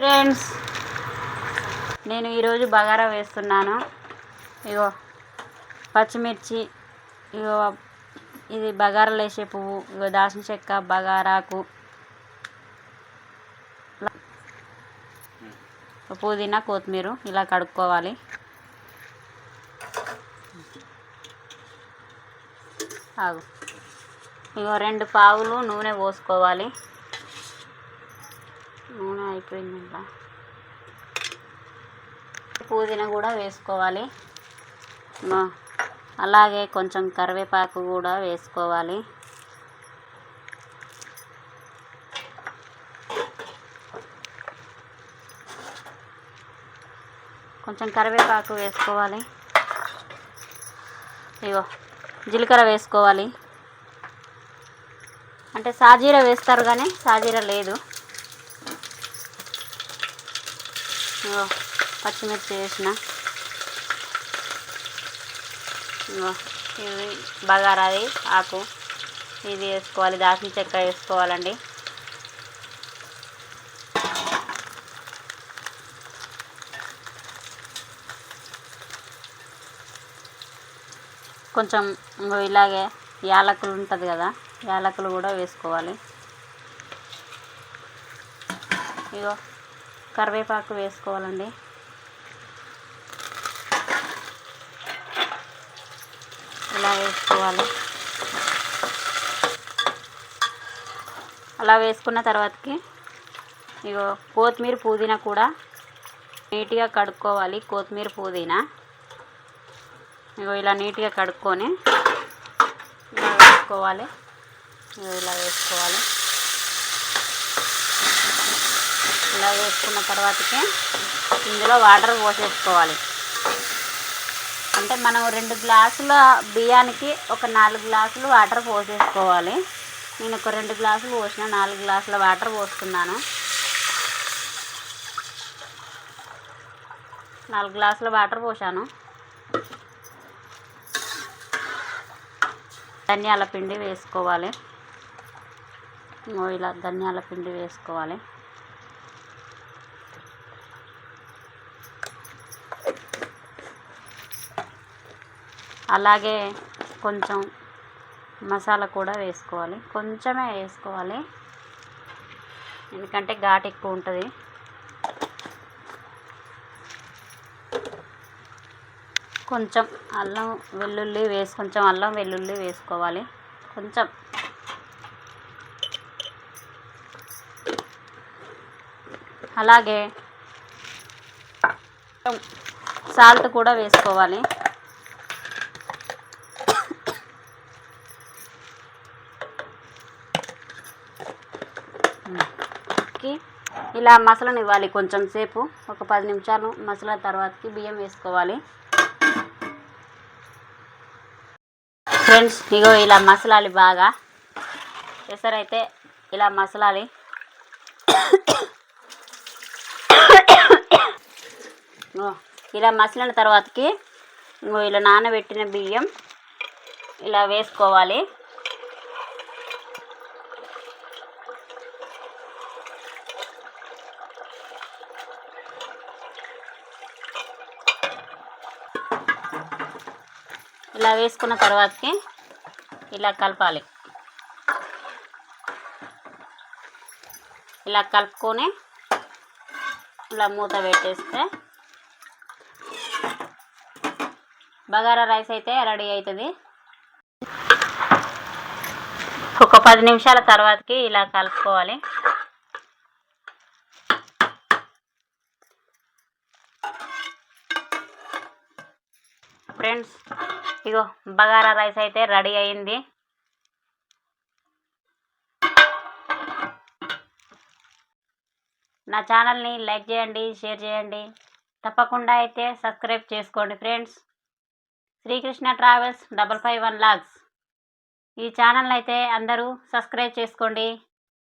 Friends నేను ఈరోజు బగారా వేస్తున్నాను. ఇగో పచ్చిమిర్చి ఇగో ఇది బగారాలు వేసే పువ్వు ఇగో దాల్చిన చెక్క బగారాకు పుదీనా కొత్తిమీర ఇలా కడుక్కోవాలి. ఆగు. ఇగో రెండు పావులు నూనె పోసుకోవాలి. నూనె అయిపోయింది ఇంకా పుదీనా కూడా వేసుకోవాలి. అలాగే కొంచెం కరివేపాకు కూడా వేసుకోవాలి. కొంచెం కరివేపాకు వేసుకోవాలి. ఇగో జీలకర్ర వేసుకోవాలి. అంటే సాజీర వేస్తారు కానీ సాజీర లేదు. ఇగో పచ్చిమిర్చి వేసిన. ఇగో ఇది బగారాది ఆకు. ఇది వేసుకోవాలి దాచిన చెక్క వేసుకోవాలండి. కొంచెం ఇంగో ఇలాగే యాలకులు ఉంటుంది కదా యాలకులు కూడా వేసుకోవాలి. ఇగో కరివేపాకు వేసుకోవాలండి. ఇలా వేసుకోవాలి? అలా వేసుకున్న తర్వాతకి ఇగో కొత్తిమీర పుదీనా కూడా నీట్గా కడుక్కోవాలి కొత్తిమీర పుదీనా. ఇగో ఇలా నీట్గా కడుక్కొని ఇలా వేసుకోవాలి. ఇలా వేసుకోవాలి. ఇలా వేసుకున్న తర్వాతకి ఇందులో వాటర్ పోసేసుకోవాలి. అంటే మనం రెండు గ్లాసుల బియ్యానికి ఒక నాలుగు గ్లాసులు వాటర్ పోసేసుకోవాలి. నేను ఒక రెండు గ్లాసులు పోసిన నాలుగు గ్లాసుల వాటర్ పోసుకున్నాను. నాలుగు గ్లాసుల వాటర్ పోసాను. ధనియాల పిండి వేసుకోవాలి. ఇలా ధనియాల పిండి వేసుకోవాలి. అలాగే కొంచెం మసాలా కూడా వేసుకోవాలి. కొంచెమే వేసుకోవాలి. ఎందుకంటే ఘాటు ఎక్కువ ఉంటుంది. కొంచెం అల్లం వెల్లుల్లి వేసి కొంచెం అల్లం వెల్లుల్లి వేసుకోవాలి. కొంచెం. అలాగే సాల్ట్ కూడా వేసుకోవాలి. ఇలా మసలనివ్వాలి కొంచెం సేపు ఒక పది నిమిషాలు మసల తర్వాతకి బియ్యం వేసుకోవాలి. ఫ్రెండ్స్ ఇగో ఇలా మసలాలి బాగా ఎసరైతే ఇలా మసలాలి ఇలా మసలిన తర్వాతకి ఇంకో ఇలా నానబెట్టిన బియ్యం ఇలా వేసుకోవాలి. ఇలా వేసుకున్న తర్వాతకి ఇలా కలపాలి. ఇలా కలుపుకొని ఇలా మూత పెట్టేస్తే బగారా రైస్ అయితే రెడీ అవుతుంది. ఒక పది నిమిషాల తర్వాతకి ఇలా కలుపుకోవాలి. ఫ్రెండ్స్. ఇగో బగారా రైస్ అయితే రెడీ అయింది. నా ఛానల్ని లైక్ చేయండి షేర్ చేయండి. తప్పకుండా అయితే సబ్స్క్రైబ్ చేసుకోండి friends. Srikrishna travels double five one vlogs. ఈ ఛానల్ అయితే అందరూ సబ్స్క్రైబ్ చేసుకోండి.